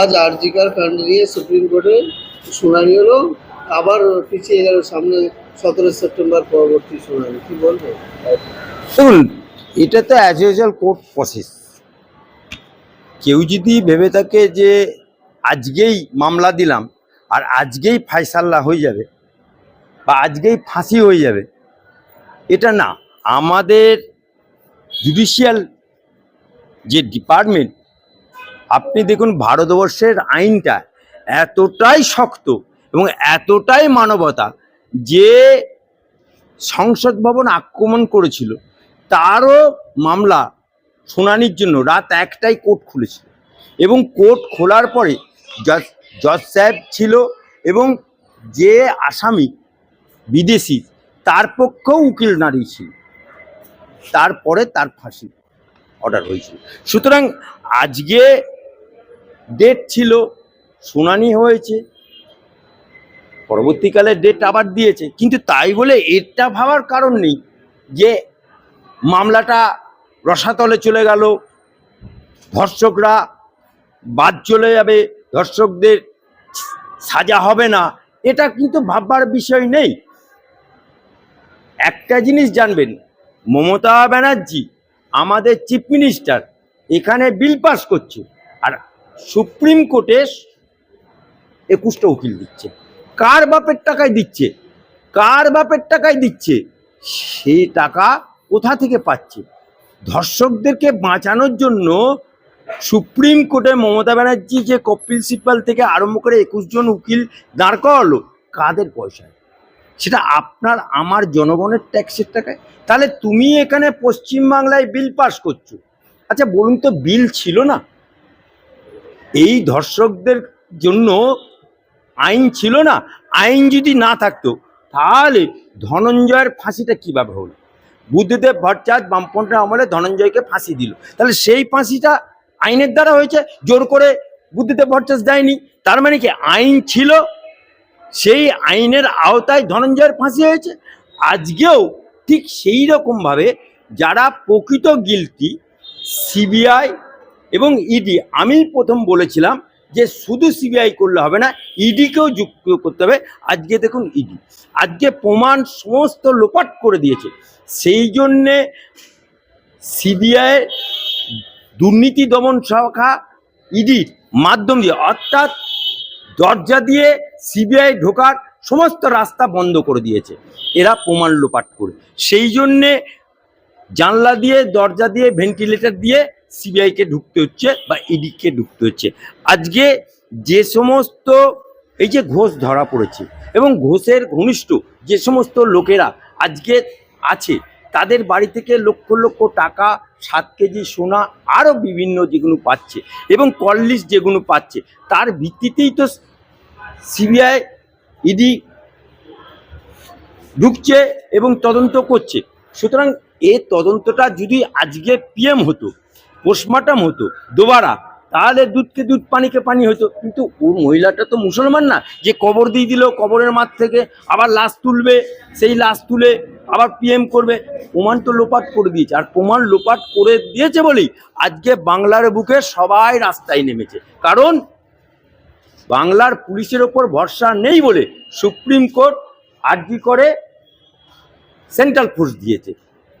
আজ আরজিকার কাণ্ড নিয়ে সুপ্রিম কোর্টে শুনানি হলো। আবার পিছিয়ে গেল সামনে সতেরো সেপ্টেম্বর পরবর্তী শুনানি। কি বলব? দেখুন এটা তো অ্যাজ ইউজুয়াল কোর্ট প্রসেস কেউ যদি ভেবে থাকে যে আজকেই মামলা দিলাম আর আজকেই ফায়সাল্লা হয়ে যাবে বা আজকেই ফাঁসি হয়ে যাবে, এটা না। আমাদের জুডিশিয়াল যে ডিপার্টমেন্ট আপনি দেখুন ভারতবর্ষের আইনটা এতটাই শক্ত এবং এতটাই মানবতা যে সংসদ ভবন আক্রমণ করেছিল, তারও মামলা শুনানির জন্য রাত একটাই কোর্ট খুলেছিল এবং কোর্ট খোলার পরে জজ জজ সাহেব ছিল এবং যে আসামি বিদেশি, তার পক্ষেও উকিল নারী ছিল। তারপরে তার ফাঁসি অর্ডার হয়েছিল। সুতরাং আজকে ডেট ছিল, শুনানি হয়েছে, পরবর্তীকালে ডেট আবার দিয়েছে, কিন্তু তাই বলে এটা ভাবার কারণ নেই যে মামলাটা রসাতলে চলে গেল, ধর্ষকরা বাদ চলে যাবে, ধর্ষকদের সাজা হবে না, এটা কিন্তু ভাববার বিষয় নেই। একটা জিনিস জানবেন, মমতা ব্যানার্জি আমাদের চিফ মিনিস্টার এখানে বিল পাস করছে, আর সুপ্রিম কোর্টে একুশটা উকিল দিচ্ছে। কার বাপের টাকায় দিচ্ছে? কার বাপের টাকায় দিচ্ছে? সেই টাকা কোথা থেকে পাচ্ছে? ধর্ষকদেরকে বাঁচানোর জন্য সুপ্রিম কোর্টে মমতা ব্যানার্জি যে কপিল সিপাল থেকে আরম্ভ করে একুশ জন উকিল দাঁড় করালো, কাদের পয়সায়? সেটা আপনার, আমার জনগণের ট্যাক্সের টাকায়? তাহলে তুমি এখানে পশ্চিমবাংলায় বিল পাস করছ। আচ্ছা বলুন তো, বিল ছিল না? এই ধর্ষকদের জন্য আইন ছিল না। আইন যদি না থাকতো, তাহলে ধনঞ্জয়ের ফাঁসিটা কীভাবে হলো? বুদ্ধদেব ভট্টাচার্য বামপন্থের আমলে ধনঞ্জয়কে ফাঁসি দিল। তাহলে সেই ফাঁসিটা আইনের দ্বারা হয়েছে, জোর করে বুদ্ধদেব ভট্টাচার্য দেয়নি তার মানে কি, আইন ছিল, সেই আইনের আওতায় ধনঞ্জয়ের ফাঁসি হয়েছে। আজকেও ঠিক সেই রকমভাবে যারা প্রকৃত গিলটি সিবিআই এবং ইডি আমি প্রথম বলেছিলাম যে শুধু সিবিআই করলে হবে না ইডিকেও যুক্ত করতে হবে। আজকে দেখুন ইডি আজকে প্রমাণ সমস্ত লোপাট করে দিয়েছে। সেই জন্যে সিবিআই দুর্নীতি দমন শাখা ইডির মাধ্যম দিয়ে, অর্থাৎ দরজা দিয়ে সিবিআই ঢোকার সমস্ত রাস্তা বন্ধ করে দিয়েছে। এরা প্রমাণ লোপাট করে। সেই জন্যে জানলা দিয়ে, দরজা দিয়ে ভেন্টিলেটর দিয়ে সিবিআইকে ঢুকতে হচ্ছে বা ইডিকে ঢুকতে হচ্ছে। আজকে যে সমস্ত এই যে ঘোষ ধরা পড়েছে এবং ঘোষের ঘনিষ্ঠ যে সমস্ত লোকেরা আজকে আছে, তাদের বাড়ি থেকে লক্ষ লক্ষ টাকা, সাত কেজি সোনা, আরও বিভিন্ন যেগুলো পাচ্ছে এবং কললিস্ট যেগুলো পাচ্ছে, তার ভিত্তিতেই তো সিবিআই ইডি ঢুকছে এবং তদন্ত করছে। সুতরাং এ তদন্তটা যদি আজকে পিএম হতো পোস্টমার্টম হতো দোবারা। তাহলে দুধকে দুধ, পানিকে পানি হতো কিন্তু ও মহিলাটা তো মুসলমান না। যে কবর দিয়ে দিল, কবরের মাঠ থেকে আবার লাশ তুলবে, সেই লাশ তুলে আবার পিএম করবে। প্রমাণ তো লোপাট করে দিয়েছে। আর প্রমাণ লোপাট করে দিয়েছে বলেই আজকে বাংলার বুকে সবাই রাস্তায় নেমেছে। কারণ বাংলার পুলিশের ওপর ভরসা নেই বলে সুপ্রিম কোর্ট আর্জি করে সেন্ট্রাল ফোর্স দিয়েছে।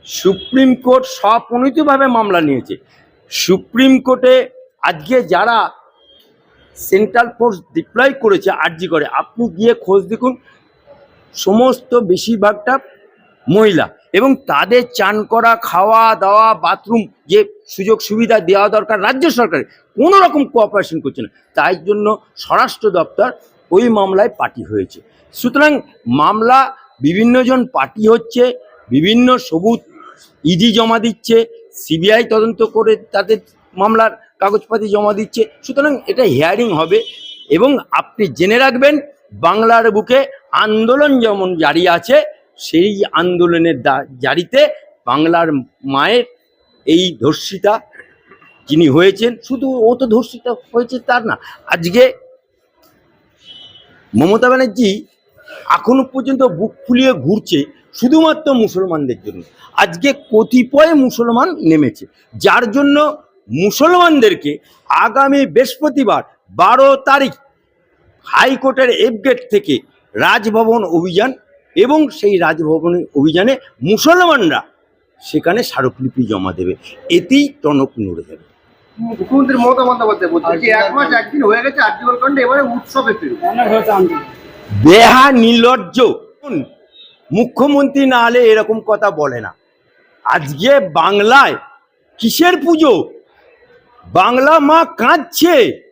সুপ্রিম কোর্ট স্বপ্রণীতভাবে মামলা নিয়েছে। সুপ্রিম কোর্টে আজকে যারা সেন্ট্রাল ফোর্স ডিপ্লয় করেছে আর্জি করে, আপনি গিয়ে খোঁজ দেখুন, সমস্ত বেশিরভাগটা মহিলা এবং তাদের চান করা, খাওয়া, দাওয়া, বাথরুম যে সুযোগ সুবিধা দেওয়া দরকার রাজ্য সরকারের, কোনো রকম কোঅপারেশন করছে না। তাই জন্য স্বরাষ্ট্র দপ্তর ওই মামলায় পার্টি হয়েছে। সুতরাং মামলা বিভিন্নজন পার্টি হচ্ছে, বিভিন্ন সবুজ ইডি জমা দিচ্ছে সিবিআই তদন্ত করে তাদের মামলার কাগজপাতি জমা দিচ্ছে। সুতরাং এটা হিয়ারিং হবে এবং আপনি জেনে রাখবেন, বাংলার বুকে আন্দোলন যেমন জারি আছে, সেই আন্দোলনের জারিতে বাংলার মায়ের এই ধর্ষিতা যিনি হয়েছেন, শুধু ও তো ধর্ষিতা হয়েছে তার না, আজকে মমতা ব্যানার্জি এখনও পর্যন্ত বুক ফুলিয়ে ঘুরছে শুধুমাত্র মুসলমানদের জন্য। আজকে কতিপয় মুসলমান নেমেছে। যার জন্য মুসলমানদেরকে আগামী বৃহস্পতিবার বারো তারিখ হাইকোর্টের এফ গেট থেকে রাজভবন অভিযান এবং সেই রাজভবন অভিযানে মুসলমানরা সেখানে স্মারকলিপি জমা দেবে। এতেই টনক নড়ে যাবে। মুখ্যমন্ত্রী মমতা বন্দ্যোপাধ্যায় মাস একদিন হয়ে গেছে আর্টিকল কাণ্ডে, এবারে উৎসবে ফিরবে। বেহা নির্লজ্জ। মুখ্যমন্ত্রী না হলে এরকম কথা বলে না। আজকে বাংলায় কিসের পুজো? বাংলা মা কাঁদছে।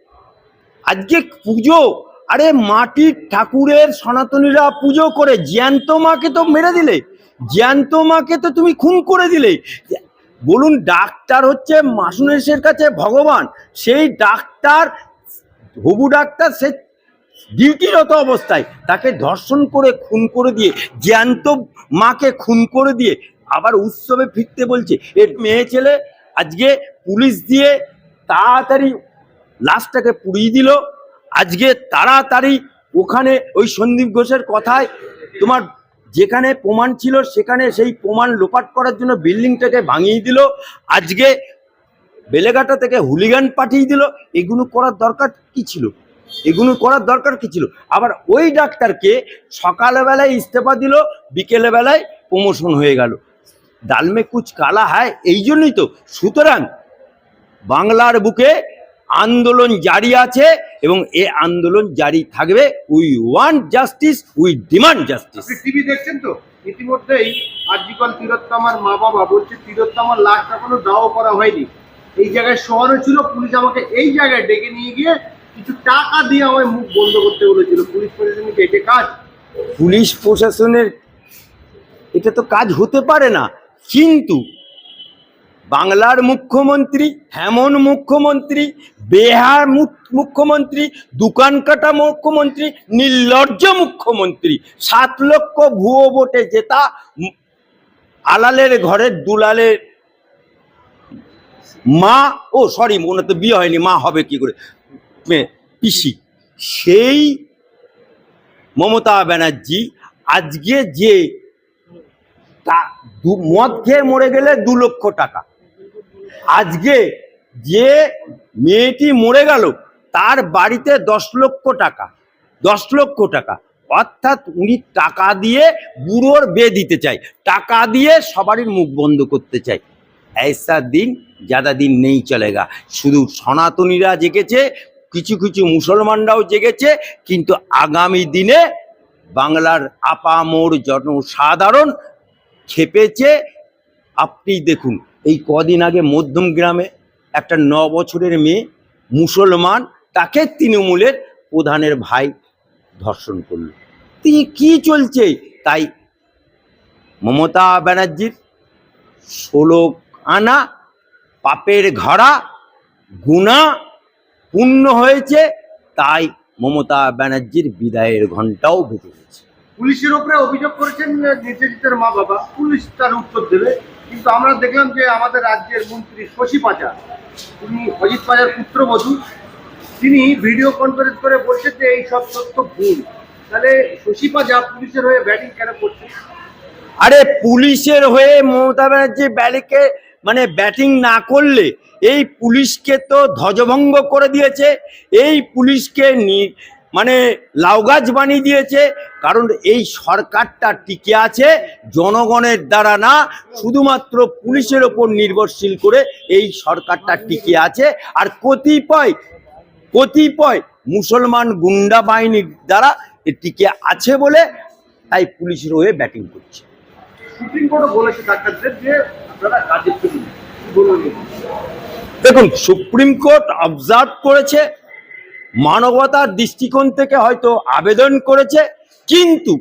আজকে পুজো। আরে মাটির ঠাকুরের সনাতনীরা পুজো করে, জ্যান্ত মাকে তো মেরে দিলে। জ্যান্ত মাকে তো তুমি খুন করে দিলে। বলুন, ডাক্তার হচ্ছে মাসুনেশের কাছে ভগবান। সেই ডাক্তার, হবু ডাক্তার, সে ডিউটিরত অবস্থায় তাকে ধর্ষণ করে খুন করে দিয়ে, জ্যান্ত মাকে খুন করে দিয়ে আবার উৎসবে ফিরতে বলছে এর মেয়ে ছেলে, আজকে পুলিশ দিয়ে তাড়াতাড়ি লাশটাকে পুড়িয়ে দিল। আজকে তাড়াতাড়ি ওখানে ওই সন্দীপ ঘোষের কথায় তোমার যেখানে প্রমাণ ছিল সেখানে সেই প্রমাণ লোপাট করার জন্য বিল্ডিংটাকে ভাঙিয়ে দিল। আজকে বেলেঘাটা থেকে হুলিগান পাঠিয়ে দিল। এগুলো করার দরকার কি ছিল? এগুলো করার দরকার কি ছিল? আবার ওই ডাক্তারকে সকালবেলায় ইস্তফা দিল বিকেলে বেলায় প্রমোশন হয়ে গেল। ডালমে কুচ কালা হয়, এই জন্যই তো। সুতরাং বাংলার বুকে আন্দোলন জারি আছে এবং এ আন্দোলন জারি থাকবে। We want justice, we demand justice. TV দেখছেন তো? ইতিমধ্যেই আর্জিকল তিরোত্তমার মা বাবা বলছে, তিরোত্তমার লাশটা কোনো দাও করা হয়নি। এই জায়গায় শহরে ছিল, পুলিশ আমাকে এই জায়গায় ডেকে নিয়ে গিয়ে কিছু টাকা দিয়ে আমায় মুখ বন্ধ করতে বলেছিল। পুলিশ প্রশাসনিক এটে কাজ? পুলিশ প্রশাসনের এটা তো কাজ হতে পারে না, কিন্তু বাংলার মুখ্যমন্ত্রী, হেমন মুখ্যমন্ত্রী, বেহার মুখ্যমন্ত্রী, দোকান কাটা মুখ্যমন্ত্রী, নির্লজ্জ মুখ্যমন্ত্রী, সাত লক্ষ ভুয়ো ভোটে জেতা, আলালের ঘরের দুলালের মা, ও সরি মনে তো বিয়ে হয়নি, মা হবে কি করে? পিসি। সেই মমতা ব্যানার্জি আজকে যে মদ খেয়ে মরে গেলে দু লক্ষ টাকা। আজকে যে মেয়েটি মরে গেল, তার বাড়িতে দশ লক্ষ টাকা, দশ লক্ষ টাকা। অর্থাৎ উনি টাকা দিয়ে বুড়োর বে দিতে চায় টাকা দিয়ে সবারই মুখ বন্ধ করতে চায় ऐसा দিন, যাদা দিন নেই চলেগা। শুধু সনাতনীরা জেগেছে কিছু কিছু মুসলমানরাও জেগেছে, কিন্তু আগামী দিনে বাংলার আপামোর জনসাধারণ খেপেছে আপনি দেখুন, এই কদিন আগে মধ্যম গ্রামে একটা ন বছরের মেয়ে মুসলমান, তাকে তৃণমূলের প্রধানের ভাই ধর্ষণ করল। তিনি কি চলছে? তাই মমতা ব্যানার্জির ষোলো আনা, পাপের ঘরা গুণা পূর্ণ হয়েছে তাই মমতা ব্যানার্জির বিদায়ের ঘন্টাও বেজে গেছে। পুলিশের উপরে অভিযোগ করেছেন নির্যাতিতের মা বাবা। পুলিশ তার উত্তর দেবে। কিন্তু আমরা দেখলাম যে আমাদের রাজ্যের মন্ত্রী শশী পাজা তিনি অজিত পাজার পুত্রবধূ তিনি ভিডিও কনফারেন্স করে বলছেন যে এই সব তথ্য ভুল। তাহলে শশী পাজা পুলিশের হয়ে ব্যাটিং কেন করছে আরে পুলিশের হয়ে মমতা ব্যানার্জি ব্যালিকে মানে ব্যাটিং না করলে এই পুলিশকে তো ধ্বজভঙ্গ করে দিয়েছে, এই পুলিশকে মানে লাউগাছ বানিয়ে দিয়েছে। কারণ এই সরকারটা টিকে আছে, জনগণের দ্বারা না, শুধুমাত্র পুলিশের ওপর নির্ভরশীল করে এই সরকারটা টিকে আছে। আর কতিপয় কতিপয় মুসলমান গুন্ডা বাহিনীর দ্বারা টিকে আছে বলে তাই পুলিশের হয়ে ব্যাটিং করছে। সুপ্রিম কোর্টও বলেছে ডাক্তারদের যে আপনারা কাজে ফিরুন দেখুন, সুপ্রিম কোর্ট অবজার্ভ করেছে, মানবতার দৃষ্টিকোণ থেকে হয়তো আবেদন করেছে, কিন্তু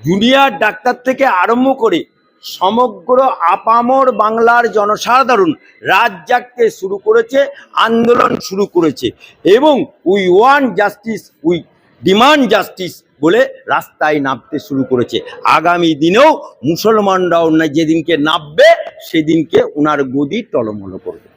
জুনিয়র ডাক্তার থেকে আরম্ভ করে সমগ্র আপামর বাংলার জনসাধারণ রাত জাগতে শুরু করেছে, আন্দোলন শুরু করেছে, এবং we want justice, we demand justice বলে রাস্তায় নামতে শুরু করেছে। আগামী দিনেও মুসলমানরাও যেদিনকে নামবে, সেদিনকে ওনার গদি টলমল করবে।